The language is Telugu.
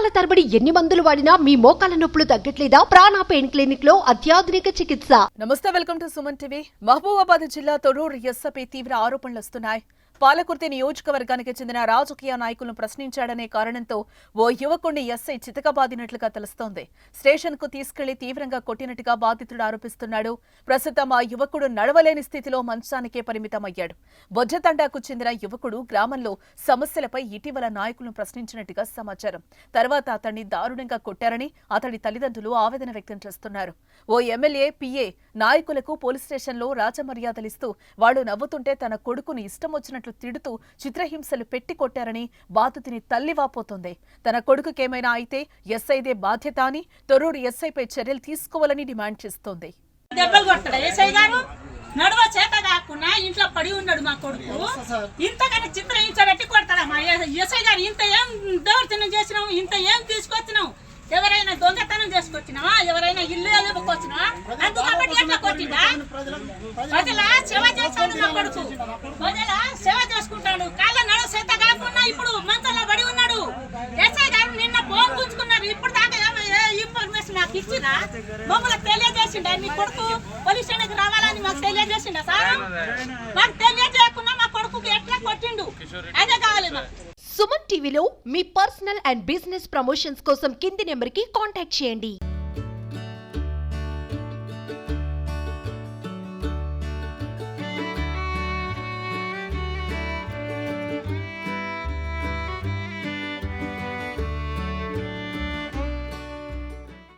నెలల తరబడి ఎన్ని మందులు వాడినా మీ మోకాల నొప్పులు తగ్గట్లేదా? ప్రాణ పెయిన్ క్లినిక్లో అత్యాధునిక చికిత్స. నమస్తే welcome to Suman TV. Mahabubabad జిల్లా తొడూరు ఎస్సపై తీవ్ర ఆరోపణలు వస్తున్నాయి. పాలకుర్తి నియోజకవర్గానికి చెందిన రాజకీయ నాయకులను ప్రశ్నించాడనే కారణంతో ఓ యువకుడిని ఎస్ఐ చితకబాదినట్లుగా తెలుస్తోంది. స్టేషన్కు తీసుకెళ్ళి తీవ్రంగా కొట్టినట్టుగా బాధితుడు ఆరోపిస్తున్నాడు. ప్రస్తుతం ఆ యువకుడు నడవలేని స్థితిలో మంచానికే పరిమితమయ్యాడు. బొజ్జతండాకు చెందిన యువకుడు గ్రామంలో సమస్యలపై ఇటీవల నాయకులను ప్రశ్నించినట్టుగా సమాచారం. తర్వాత అతన్ని దారుణంగా కొట్టారని అతడి తల్లిదండ్రులు ఆవేదన వ్యక్తం చేస్తున్నారు. ఓ ఎమ్మెల్యే పిఏ నాయకులకు పోలీస్ స్టేషన్లో రాజమర్యాదలిస్తూ వాడు నవ్వుతుంటే తన కొడుకుని ఇష్టం వచ్చినట్లు తిడుతూ చిత్రహింసలు పెట్టి కొట్టారని బాధితుని తల్లి వాపోతోంది తన కొడుకుకేమైనా అయితే ఎస్ఐదే బాధ్యత అని తొర్రూరు ఎస్ఐపై చర్యలు తీసుకోవాలని డిమాండ్ చేస్తోంది. దెబ్బలు కొడతాడు ఏసై గారు? నడువ చేత కాకుండా ఇంట్లో పడి ఉన్నాడు మా కొడుకు. ఇంతకన్నా చిత్రహించాడట్టి ఇంచబెట్టి మా ఎస్ఐ గారు? ఇంత ఏం దౌర్జన్యం చేసినావు? ఇంత ఏం తీసుకొచ్చినావు? ఎవరైనా దొంగతనం చేసుకొచ్చినావా? ఎవరైనా ఇల్లు వెళ్ళకొచ్చినావా ప్రజల సేవ నా కొడుకు. ప్రజల సేవ చేసుకుంటాడు. కాళ్ళ నడు సేత కాకుండా ఇప్పుడు మంచంలో పడి ఉన్నాడు. ఎస్ఐ గారు నిన్న ఫోన్ గుంజుకున్నారు. ఇప్పుడు దాకా ఇన్ఫర్మేషన్ నాకు ఇచ్చినా? మమ్మల్ని తెలియజేసిండ? మీ కొడుకు పోలీస్ స్టేషన్కి రావాలని మాకు తెలియజేసిండ సార్? మాకు తెలియజేయకుండా మా కొడుకుకి ఎట్లా కొట్టిండు? అదే కావాలి మాకు. సుమన్ టీవీలో మీ పర్సనల్ అండ్ బిజినెస్ ప్రమోషన్స్ కోసం కింది నెంబర్కి కాంటాక్ట్ చేయండి.